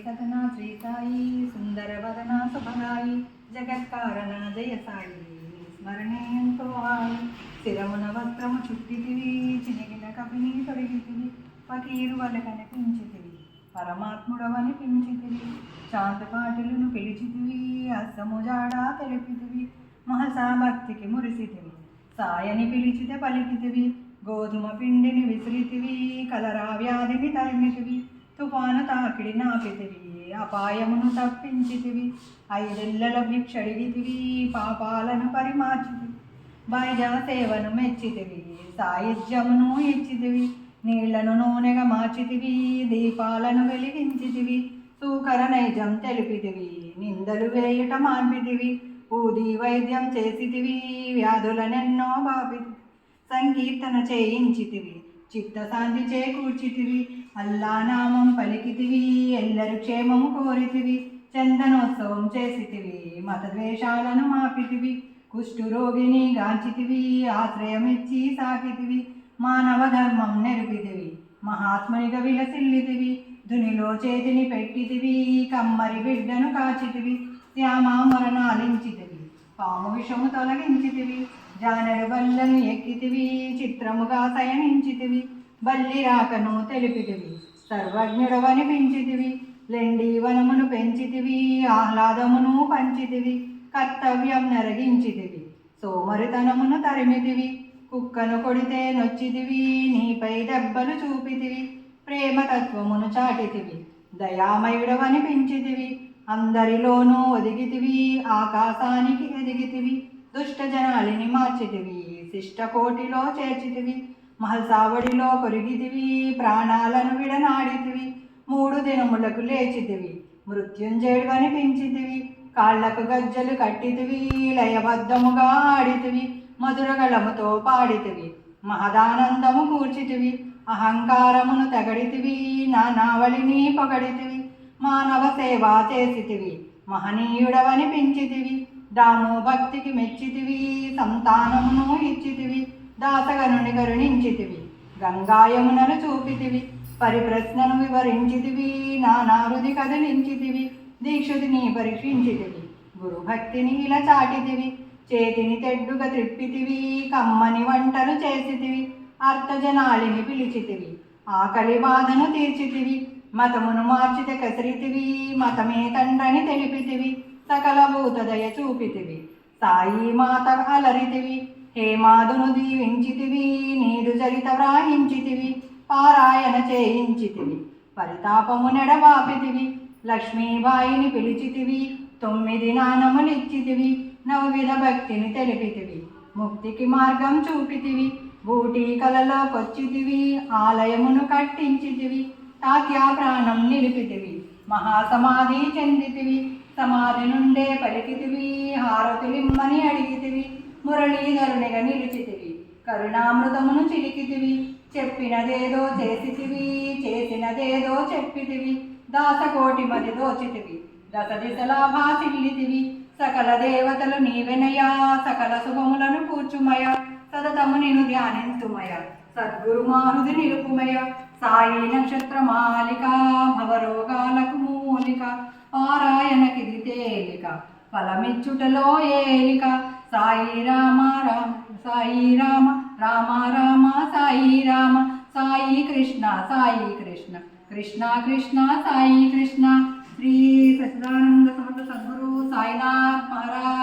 కథనా శ్రీసాయి సుందర వదన శుభరాయి జగత్కారణ జయ సాయి స్మరణేంతో హాయి స్థిరమున వస్త్రము చుట్టితివి చినిగిన కవిని తొలగితివి పకీరు వల్ల కనిపించితివి పరమాత్ముడవని పించితివి శాంతపాటులను పిలిచితివి అస్సము జాడా తెలిపితివి మహసా భక్తికి మురిసితివి సాయని పిలిచితే పలికితివి గోధుమ పిండిని విసిరితివి కలరా వ్యాధిని తరిమితివి తుఫాన తాకిడి నాపితివి అపాయమును తప్పించితివి ఐదెల్లల భిక్షడిగితివి పాపాలను పరిమార్చితివి బైజా సేవను మెచ్చితివి సాయుధ్యమును ఇచ్చితివి నీళ్ళను నూనెగా మార్చితివి దీపాలను వెలిగించితివి సూకర నైజం తెలిపితివి నిందలు వేయుట మాన్పితివి పూది వైద్యం చేసితివి వ్యాధులనెన్నో బాపితివి. సంకీర్తన చేయించితివి చిత్తశాంతి చేకూర్చితివి అల్లానామం పలికితివి ఎల్లరు క్షేమము కోరితివి చందనోత్సవం చేసితివి మతద్వేషాలను మాపితివి కుష్ఠురోగిని గాంచితివి ఆశ్రయమిచ్చి సాకితివి మానవ ధర్మం నెరిపితివి మహాత్మునిగా విలసిల్లితివి ధునిలో చేతిని పెట్టితివి కమ్మరి బిడ్డను కాచితివి శ్యామామరణాలించితివి పాము విషము తొలగించితివి జానడు బల్లను ఎక్కితివి చిత్రముగా శయనించితివి బల్లి రాకను తెలిపితివి. సర్వజ్ఞుడవని పెంచితివి. లెండి వనమును పెంచితివి. ఆహ్లాదమును పంచితివి. కర్తవ్యం నరగించితివి. సోమరితనమును తరిమితివి. కుక్కను కొడితే నొచ్చితివి. నీపై దెబ్బలు చూపితివి. ప్రేమతత్వమును చాటితివి. దయామయుడవని పెంచితివి. అందరిలోనూ ఒదిగితివి. ఆకాశానికి ఎదిగితివి. దుష్ట జనాలిని మార్చితివి. శిష్టకోటిలో చేర్చితివి. మహల్సావడిలో కొరిగితివి ప్రాణాలను విడనాడితివి మూడు దినములకు లేచితివి మృత్యుంజయుడు పెంచితివి కాళ్ళకు గజ్జలు కట్టితివి లయబద్ధముగా ఆడితివి మధురగలముతో పాడితివి మహదానందము కూర్చితివి అహంకారమును తగడితివి నానావళిని పొగడితివి మానవ సేవ చేసితివి మహనీయుడవని పెంచితివి దాము భక్తికి మెచ్చితివి సంతానమును ఇచ్చితివి దాసగనుని కరుణించితివి గంగాయమునను చూపితివి. పరిప్రశ్నను వివరించితివి. నానారుది కదిలించితివి దీక్షుదిని పరీక్షించితివి. గురుభక్తిని ఇలా చాటితివి. చేతిని తెడ్డుగా త్రిప్పితివి. కమ్మని వంటలు చేసితివి. అర్థజనాలిని పిలిచితివి. ఆకలి బాధను తీర్చితివి. మతమును మార్చితే కసిరితివి మతమే తండ్రని తెలిపితివి. సకల భూతదయ చూపితివి. సాయి మాత అలరితివి. హేమాదును దీవించితివి నీరు చరిత వ్రాయించితివి పారాయణ చేయించితివి పరితాపము నెడవాపితివి లక్ష్మీబాయిని పిలిచితివి తొమ్మిది నానములిచ్చితివి నవవిధ భక్తిని తెలిపితివి ముక్తికి మార్గం చూపితివి బూటి కలలోకొచ్చితివి ఆలయమును కట్టించితివి తాత్యా ప్రాణం నిలిపితివి మహాసమాధి చెందితివి సమాధి నుండే పలికితివి హారతులిమ్మని మురళీధరునిగా నిలిచితివి. కరుణామృతమును చిలికితివి. చెప్పినదేదో చేసితివి. చేసినదేదో చెప్పితివి. దాసకోటి మది దోచితివి. దశ దిశలా భాసిల్లితివి. సకల దేవతలు నీవెనయా. సకల శుభములను కూర్చుమయ. సదతము నేను ధ్యానింతుమయ సద్గురు మారుది నిలుపుమయ. సాయి నక్షత్ర మాలిక. భవరోగాలకు మూలిక. పారాయణకిది తేలిక. ఫలమిచ్చుటలో ఏలిక. సాయి రామ రామ సాయి రామ రామ రామ సాయి రామ సాయి కృష్ణ సాయి కృష్ణ కృష్ణ కృష్ణ సాయి కృష్ణ. శ్రీ సచిదానంద సమర్థ సద్గురు సాయినాథ్ మహారాజ్.